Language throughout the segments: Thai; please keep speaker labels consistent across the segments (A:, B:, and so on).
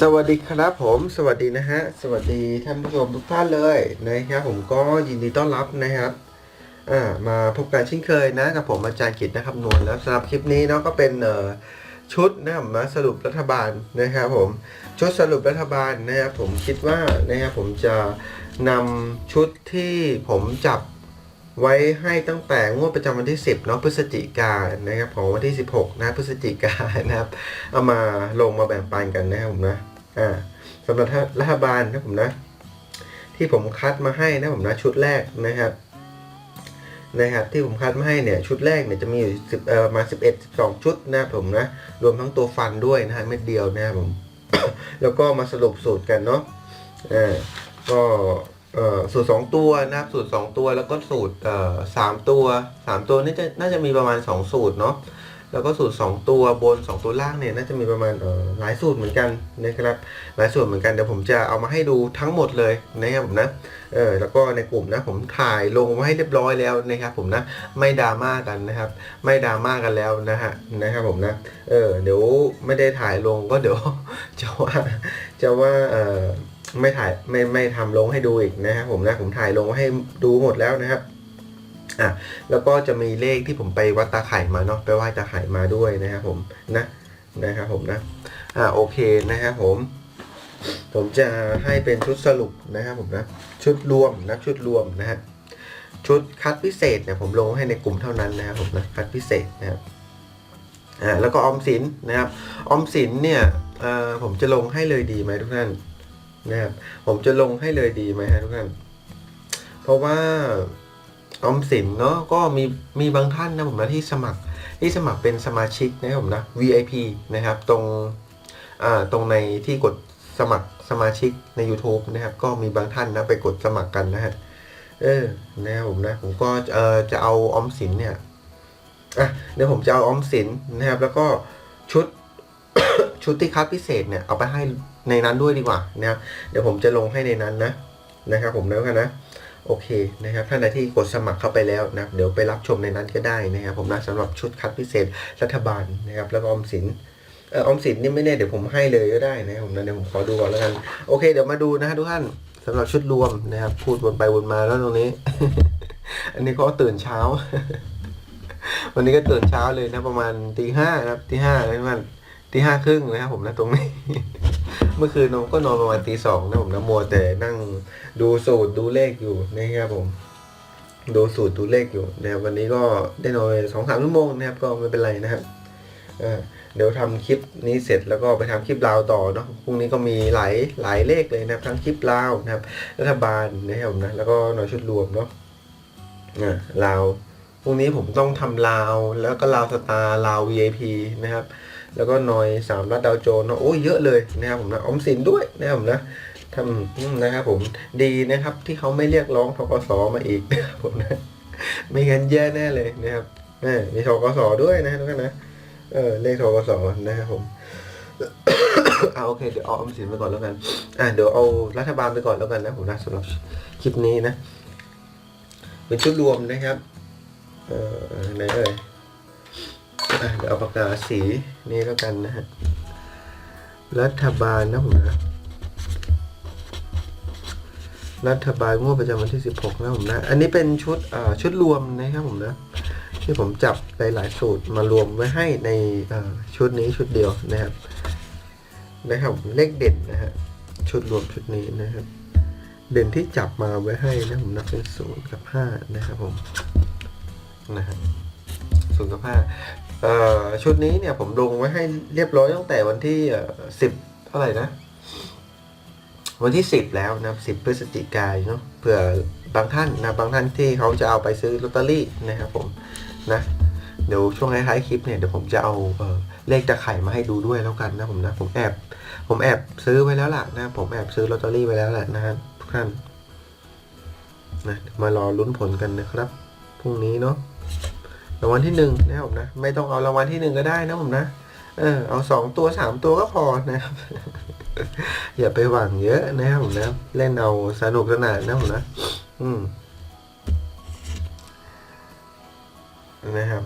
A: สวัสดีครับผมสวัสดีนะฮะ สวัสดีท่านผู้ชมทุกท่านเลยนะครับผมก็ยินดีต้อนรับนะครับอ่ามาพบกันเช่นเคยนะกับผมอาจารย์กิตนะครับนวลแล้วสำหรับคลิปนี้เนาะก็เป็นเอ่อชุดนะครับมาสรุปรัฐบาลนะครับผมชุดสรุปรัฐบาลนะครับผมคิดว่านะครับผมจะนำชุดที่ผมจับ ไว้ให้ตั้งแต่งวดประจำวันที่ 10เนาะพฤศจิกายนนะครับของวันที่ 16 นะพฤศจิกายนนะครับ เอามาลงมาแบ่งปันกันนะครับผมนะอ่าสำหรับรัฐบาลนะผมนะ ที่ผมคัดมาให้นะผมนะชุดแรกนะครับนะครับที่ผมคัดมาให้เนี่ยชุดแรกเนี่ยจะมีอยู่สิบเอ่อมาสิบเอ็ดสิบสองชุดนะผมนะรวมทั้งตัวฟันด้วยนะฮะเม็ดเดียวนะครับผม แล้วก็มาสรุปสูตรกันเนาะอ่าก็ เอ่อสูตรสองตัวนะครับสูตรสองตัวแล้วก็สูตรเอ่อสามตัวสามตัวนี่จะน่าจะมีประมาณสองสูตรเนาะแล้วก็สูตร 2 ตัวบน 2 ตัวล่างเนี่ยน่าจะมีประมาณหลายสูตรเหมือนกันนะครับหลายสูตรเหมือนกันเดี๋ยวผมจะเอามาให้ดูทั้งหมดเลยนะครับผมนะเออแล้วก็ในกลุ่มนะผมถ่ายลงไว้ให้เรียบร้อยแล้วนะครับผมนะไม่ดราม่ากันนะครับ ไม่ดราม่ากันแล้วนะฮะนะครับผมนะเออเดี๋ยวไม่ได้ถ่ายลงก็เดี๋ยวจะว่าจะว่าเออ ไม่ถ่ายไม่ไม่ทำลงให้ดูอีกนะครับผมนะผมถ่ายลงให้ดูหมดแล้วนะครับอะแล้วก็จะมีเลขที่ผมไปวัดตาไข่มาเนาะไปไหว้ตาไข่มาด้วยนะครับผมนะนะครับผมนะอ่าโอเคนะครับผม ผมจะให้เป็นชุดสรุปนะครับผมนะชุดรวมนะชุดรวมนะฮะชุดคัดพิเศษเนี่ยผมลงให้ในกลุ่มเท่านั้นนะครับผมนะคัดพิเศษนะครับอ่าแล้วก็ออมสินนะครับออมสินเนี่ยเอ่อผมจะลงให้เลยดีไหมทุกท่าน นะครับผมจะลงให้เลยดีไหมฮะทุกท่านเพราะว่าออมสินเนาะก็มีมีบางท่านนะผมนะที่สมัครที่สมัครเป็นสมาชิกนะครับผมนะ VIP นะครับตรงอ่าตรงในที่กดสมัครสมาชิกใน YouTube นะครับ ก็มีบางท่านนะไปกดสมัครกันนะฮะเออนะครับผมนะผมก็เออจะเอาออมสินเนี่ยอะเดี๋ยวผมจะเอาออมสินนะครับ แล้วก็ชุดชุดที่คัดพิเศษเนี่ยเอาไปให้ ในนั้นด้วยดีกว่านะครับเดี๋ยวผมจะลงให้ในนั้นนะนะครับผมแล้วกันนะโอเคนะครับท่านใดที่กดสมัครเข้าไปแล้วนะเดี๋ยวไปรับชมในนั้นก็ได้นะครับผมนะสำหรับชุดคัดพิเศษรัฐบาลนะครับแล้วก็ออมสินเออออมสินนี่ไม่แน่เดี๋ยวผมให้เลยก็ได้นะครับผมนะเดี๋ยวผมขอดูก่อนแล้วกันโอเคเดี๋ยวมาดูนะฮะทุกท่านสำหรับชุดรวมนะครับ พูดวนไปวนมาแล้วตรงนี้ อันนี้ก็ตื่นเช้า วันนี้ก็ตื่นเช้าเลยนะประมาณตีห้านะครับตีห้านะทุกท่านตีห้าครึ่งนะครับผมนะตรงนี้ เมื่อคืนนอนก็นอนประมาณตีสองนะผมนะมัวแต่นั่งดูสูตรดูเลขอยู่นะครับผม ดูสูตรดูเลขอยู่นะครับวันนี้ก็ได้นอนสองสามชั่วโมงนะครับก็ไม่เป็นไรนะครับเดี๋ยวทำคลิปนี้เสร็จแล้วก็ไปทำคลิปลาวต่อเนาะ พรุ่งนี้ก็มีหลายหลายเลขเลยนะครับ ทั้งคลิปลาวนะครับ รัฐบาลนะครับผมนะ แล้วก็หน่วยชุดรวมเนาะอ่าลาว พรุ่งนี้ผมต้องทำลาว แล้วก็ลาวสตาร์ลาว VIP นะครับ แล้วก็หน่อยสามรัฐดาวโจนส์เนะโอ้ยเยอะเลยนะครับผมนะอมสินด้วยนะครับผมนะทำนะครับผมดีนะครับที่เขาไม่เรียกร้องทกสมาอีกนะครับผมนะไม่งั้นแย่แน่เลยนะครับมีทกสด้วยนะทุกท่านนะเออเลขทกสนะครับผมเอาโอเคเดี๋ยวเอาอมสินไปก่อนแล้วกัน อ่าเดี๋ยวเอารัฐบาลไปก่อนแล้วกันนะผมนะสำหรับคลิปนี้นะ เป็นชุดรวมนะครับ เอ่อไหนเอ่ย เดี๋ยวเอาปากกาสีนี้แล้วกันนะฮะ รัฐบาลนะผมนะ รัฐบาลงวดประจำวันที่ 16 นะผมนะ อันนี้เป็นชุดชุดรวมนะครับผมนะ ที่ผมจับไปหลายสูตรมารวมไว้ให้ในชุดนี้ชุดเดียวนะครับ นะครับเลขเด่นนะฮะ ชุดรวมชุดนี้นะครับ เด่นที่จับมาไว้ให้นะผมนับเป็นศูนย์กับห้านะครับผม นะฮะ ศูนย์กับห้าชุดนี้เนี่ยผมลงไว้ให้เรียบร้อยตั้งแต่วันที่สิบเท่าไหร่นะ วันที่10แล้วนะครับพฤศจิกายนเนาะเผื่อบางท่านนะบางท่านที่เขาจะเอาไปซื้อลอตเตอรี่นะครับผมนะเดี๋ยวช่วงท้ายๆคลิปเนี่ยเดี๋ยวผมจะเอาเออเลขตะไคร่มาให้ดูด้วยแล้วกันนะผมนะผมแอบ ผมแอบซื้อไว้แล้วล่ะนะผมแอบซื้อลอตเตอรี่ไว้แล้วแหละนะทุกท่านนะมารอลุ้นผลกันนะครับพรุ่งนี้เนาะ รางวัลที่หนึ่งนะครับผมนะ ไม่ต้องเอารางวัลที่หนึ่งก็ได้นะผมนะ เออ เอาสองตัวสามตัวก็พอนะครับ อย่าไปหวังเยอะนะครับผมนะ เล่นเอาสนุกสนานนะผมนะ อืมนะครับ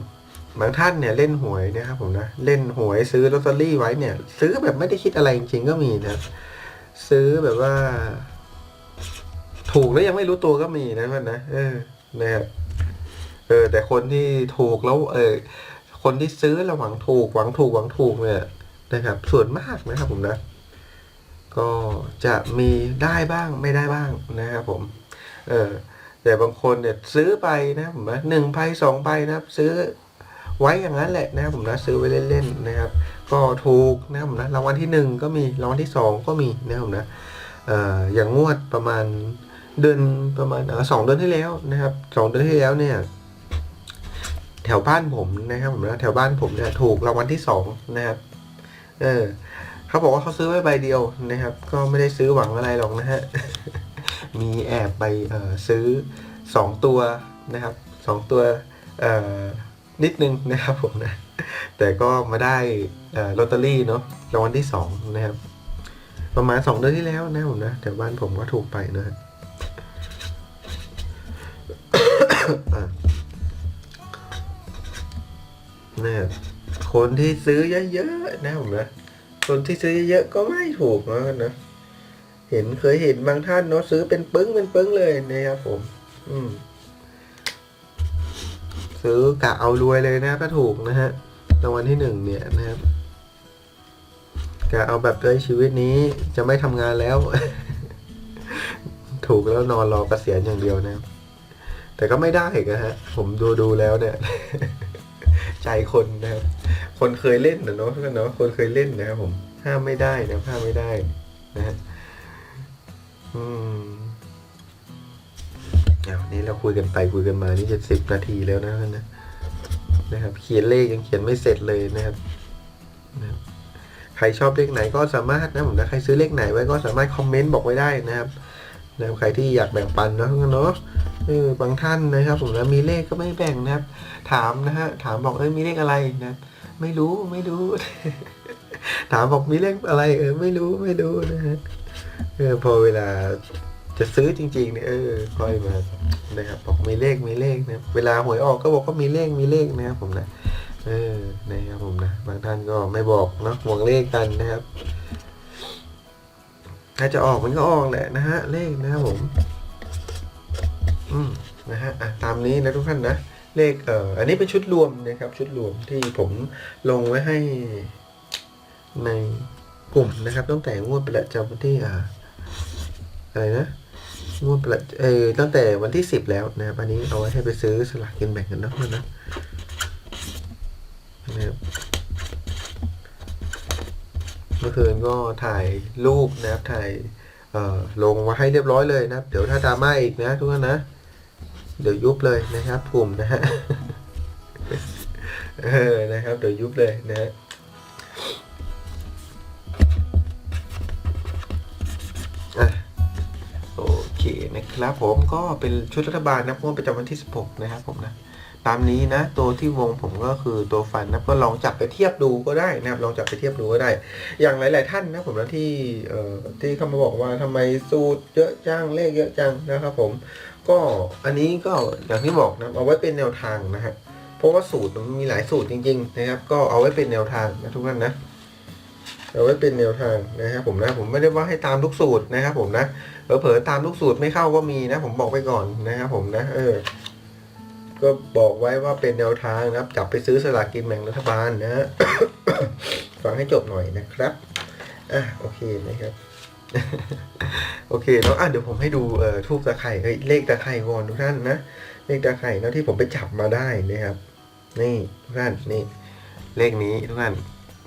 A: บางท่านเนี่ยเล่นหวยนะครับผมนะเล่นหวยซื้อลอตเตอรี่ไว้เนี่ย ซื้อแบบไม่ได้คิดอะไรจริงๆก็มีนะซื้อแบบว่า ถูกแล้วยังไม่รู้ตัวก็มีนะมันนะเออนะครับ เออ แต่คนที่ถูกแล้วเออคนที่ซื้อแล้วหวังถูกหวังถูกหวังถูกเนี่ยนะครับ ส่วนมากนะครับผมนะ ก็จะมีได้บ้างไม่ได้บ้างนะครับผม เออแต่บางคนเนี่ยซื้อไปนะผมนะหนึ่งใบสองใบนะครับ ซื้อไว้อย่างนั้นแหละนะครับผมนะซื้อไว้เล่นๆนะครับ ก็ถูกนะครับผมนะรางวัลที่หนึ่งก็มีรางวัลที่สองก็มีนะครับผมนะเอ่ออย่างงวดประมาณเดือนประมาณสองเดือนที่แล้วนะครับสองเดือนที่แล้วเนี่ย ถวบ้านผมนะครับผมนะแถวบ้านผมเนี่ยถูกรางวัลที่สองนะครับ เออเขาบอกว่าเขาซื้อไว้ใบเดียวนะครับ ก็ไม่ได้ซื้อหวังอะไรหรอกนะฮะมีแอบไปเออซื้อสองตัวนะครับสองตัวเอ่อนิดนึงนะครับผมนะแต่ก็มาได้เออลอตเตอรี่เนาะรางวัลที่สองนะครับ ประมาณสองเดือนที่แล้วนะผมนะแถวบ้านผมก็ถูกไปนะฮะ อะเนี่ยคนที่ซื้อเยอะๆนะผมนะคนที่ซื้อเยอะๆก็ไม่ถูกนะนะเห็นเคยเห็นบางท่านเนาะซื้อเป็นปึ้งเป็นปึ้งเลยนะครับผม อืม ซื้อกะเอารวยเลยนะถ้าถูกนะฮะรางวัลที่หนึ่งเนี่ยนะครับกะเอาแบบด้วยชีวิตนี้จะไม่ทำงานแล้ว ถูกแล้วนอนรอเกษียณอย่างเดียวนะครับแต่ก็ไม่ได้อีกนะฮะ ผมดูดูแล้วเนี่ย ใจคนนะครับ คนเคยเล่นนะเนาะเนาะคนเคยเล่นนะครับผมห้ามไม่ได้นะห้ามไม่ได้นะฮะอืมเอาวันนี้เราคุยกันไปคุยกันมานี่จะสิบนาทีแล้วนะนะนะครับ เขียนเลขยังเขียนไม่เสร็จเลยนะครับนะครับใครชอบเลขไหนก็สามารถนะผมนะใครซื้อเลขไหนไว้ก็สามารถคอมเมนต์บอกไว้ได้นะครับนะครับใครที่อยากแบ่งปันเนาะเนาะ เออบางท่านนะครับผมนะมีเลขก็ไม่แบ่งนะครับ ถามนะฮะถามบอกเอ้ยมีเลขอะไรนะไม่รู้ไม่รู้ ถามบอกมีเลขอะไร เออไม่รู้ไม่รู้นะฮะเออพอเวลาจะซื้อจริงๆเนี่ยเออค่อยมานะครับบอกมีเลขมีเลขนะเวลาหวยออกก็บอกก็มีเลขมีเลขนะครับผมนะเออนะครับผมนะบางท่านก็ไม่บอกเนาะห่วงเลขกันนะครับ ถ้าจะออกมันก็ออกแหละนะฮะเลขนะครับผม อืมนะฮะอะตามนี้นะทุกท่านนะ เลขเอ่ออันนี้เป็นชุดรวมนะครับ ชุดรวมที่ผมลงไว้ให้ในกลุ่มนะครับ ตั้งแต่งวดประจำวันที่อ่าอะไรนะงวดประเออตั้งแต่วันที่สิบแล้วนะครับอันนี้เอาไว้ให้ไปซื้อสลากกินแบ่งกันเนาะนะนะครับเมื่อคืนก็ถ่ายรูปนะครับถ่ายเอ่อลงมาให้เรียบร้อยเลยนะครับเดี๋ยวถ้าดราม่าอีกนะทุกคนนะ เดี๋ยวยุบเลยนะครับกลุ่มนะฮะเออนะครับ เดี๋ยวยุบเลยนะฮะโอเคนะครับผมก็เป็นชุดรัฐบาลนะงวดประจำวันที่ 16 นะครับผมนะตามนี้นะตัวที่วงผมก็คือตัวฟันนะก็ลองจับไปเทียบดูก็ได้นะครับลองจับไปเทียบดูก็ได้ อย่างหลาย ๆ ท่านนะผมนะที่เอ่อที่เข้ามาบอกว่าทำไมสูตรเยอะจังเลขเยอะจังนะครับผม ก็อันนี้ก็อย่างที่บอกนะเอาไว้เป็นแนวทางนะฮะเพราะว่าสูตรมันมีหลายสูตรจริง ๆ นะครับ ก็เอาไว้เป็นแนวทางนะทุกท่านนะเอาไว้เป็นแนวทางนะครับผมนะผมไม่ได้ว่าให้ตามทุกสูตรนะครับ ผมนะเผลอๆตามทุกสูตรไม่เข้าก็มีนะ ผมบอกไปก่อนนะครับ ผมนะ เออ ก็บอกไว้ว่าเป็นแนวทางนะครับ จับไปซื้อสลากกินแบ่งรัฐบาลนะฮะฟังให้จบหน่อยนะครับอะโอเคนะครับ โอเคเนาะอะเดี๋ยวผมให้ดูเอ่อทูบตะไคร่เฮ้ยเลขตะไคร่ก่อนทุกท่านนะเลขตะไคร่เนาะที่ผมไปจับมาได้นะครับ นี่ทุกท่านนี่เลขนี้ทุกท่าน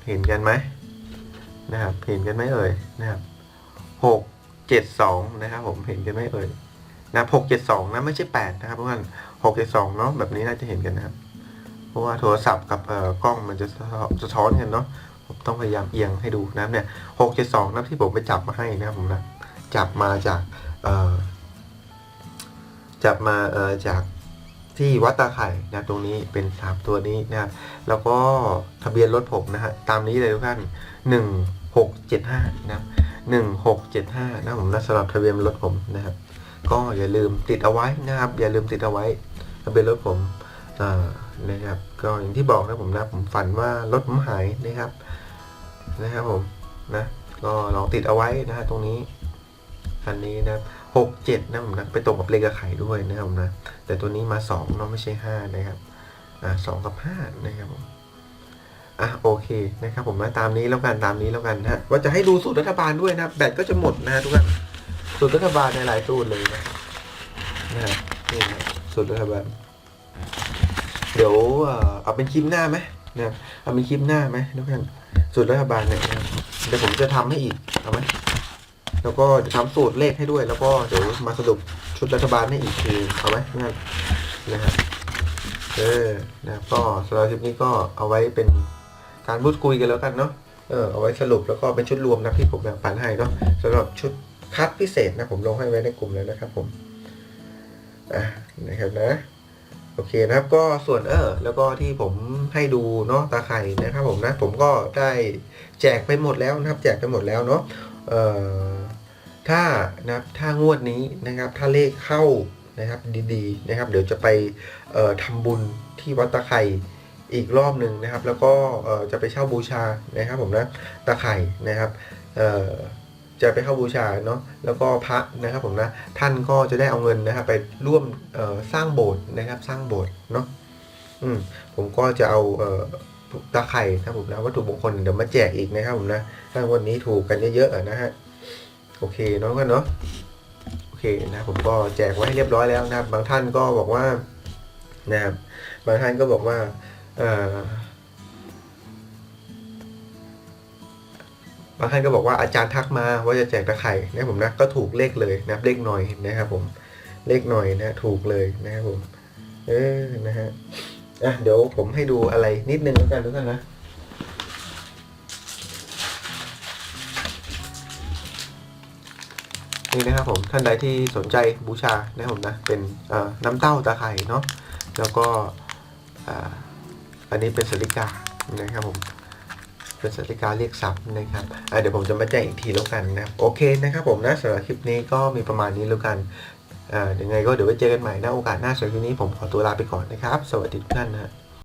A: เห็นกันไหมนะครับเห็นกันไหมเอ่ยนะครับหกเจ็ดสองนะครับ ผมเห็นกันไหมเอ่ยนะหกเจ็ดสองนะไม่ใช่แปดนะครับทุกท่านหกเจ็ดสองเนาะแบบนี้น่าจะเห็นกันนะครับเพราะว่าโทรศัพท์กับเอ่อกล้องมันจะสะท้อนสะท้อนกันเนาะผมต้องพยายามเอียงให้ดูนะครับเนี่ยหกเจ็ดสองนะที่ผมไปจับมาให้นะครับผมนะ จับมาจากจับมาจากที่วัดตาไข่นะตรงนี้เป็นสามตัวนี้นะครับแล้วก็ทะเบียนรถผมนะฮะตามนี้เลยทุกท่านหนึ่งหกเจ็ดห้านะหนึ่งหกเจ็ดห้านะผมนะสำหรับทะเบียนรถผมนะครับ ก็อย่าลืมติดเอาไว้นะครับ อย่าลืมติดเอาไว้ทะเบียนรถผมนะครับ ก็อย่างที่บอกนะผมนะผมฝันว่ารถผมหายนะครับนะครับผมนะก็ลองติดเอาไว้นะฮะตรงนี้ คันนี้นะหกเจ็ดนะผมนะไปตรงกับเลขกระไข่ด้วยนะครับผมนะ แต่ตัวนี้มาสองเนาะไม่ใช่ห้านะครับอ่าสองกับห้านะครับผมอะโอเคนะครับผมนะตามนี้แล้วกันตามนี้แล้วกันนะฮะว่าจะให้ดูสูตรรัฐบาลด้วยนะแบตก็จะหมดนะฮะทุกท่านสูตรรัฐบาลในหลายสูตรเลยนะนะฮะนี่นะสูตรรัฐบาลเดี๋ยวเอาเป็นคลิปหน้าไหมนะเอาเป็นคลิปหน้าไหมทุกท่านสูตรรัฐบาลเนี่ยเดี๋ยวผมจะทำให้อีกเอาไหม แล้วก็จะทำสูตรเลขให้ด้วย แล้วก็เดี๋ยวมาสรุปชุดรัฐบาลให้อีกทีเอาไหมทุกท่นนะครับเออนะครับก็สำหรับคลิปนี้ก็เอาไว้เป็นการพูดคุยกันแล้วกันเนาะเออเอาไว้สรุปแล้วก็เป็นชุดรวมนะที่ผมแบ่งปันให้เนาะสำหรับชุดคัดพิเศษนะผมลงให้ไว้ในกลุ่มแล้วนะครับผมอะนะครับนะโอเคนะครับก็ส่วนเออแล้วก็ที่ผมให้ดูเนาะตาไข่นะครับผมนะผมก็ได้แจกไปหมดแล้วนะครับ แจกไปหมดแล้วเนาะ ถ้านะครับถ้างวดนี้นะครับถ้าเลขเข้านะครับดีๆนะครับ เดี๋ยวจะไปเอ่อทำบุญที่วัดตาไข่อีกรอบหนึ่งนะครับ แล้วก็จะไปเช่าบูชานะครับผมนะตาไข่นะครับจะไปเข้าบูชาเนาะแล้วก็พระนะครับผมนะท่านก็จะได้เอาเงินนะครับ ไปร่วมสร้างโบสถ์นะครับ สร้างโบสถ์เนาะอืมผมก็จะเอา ตาไข่นะผมนะวัตถุมงคลเดี๋ยวมาแจกอีกนะครับผมนะ ถ้าวันนี้ถูกกันเยอะๆนะฮะโอเคเนาะกันเนาะโอเคนะผมก็แจกไว้ให้เรียบร้อยแล้วนะครับ บางท่านก็บอกว่านะครับบางท่านก็บอกว่าเอ่อบางท่านก็บอกว่าอาจารย์ทักมาว่าจะแจกตะไคร่นะผมนะก็ถูกเลขเลยนะเลขหน่อยนะครับผมเลขหน่อยนะถูกเลยนะครับผมเออนะฮะ อะเดี๋ยวผมให้ดูอะไรนิดนึงแล้วกันทุกท่านนะนี่นะครับผมท่านใดที่สนใจบูชานะครับผมนะเป็นน้ำเต้าตะไคร่เนาะแล้วก็อันนี้เป็นสลิกานะครับผมเป็นสติกาเรียกทรัพย์นะครับเดี๋ยวผมจะมาแจ้งอีกทีแล้วกันนะโอเคนะครับผมนะสำหรับคลิปนี้ก็มีประมาณนี้แล้วกัน ยังไงก็เดี๋ยวไว้เจอกันใหม่นะโอกาสหน้าสำหรับคลิปนี้ผมขอตัวลาไปก่อนนะครับ สวัสดีทุกท่านนะ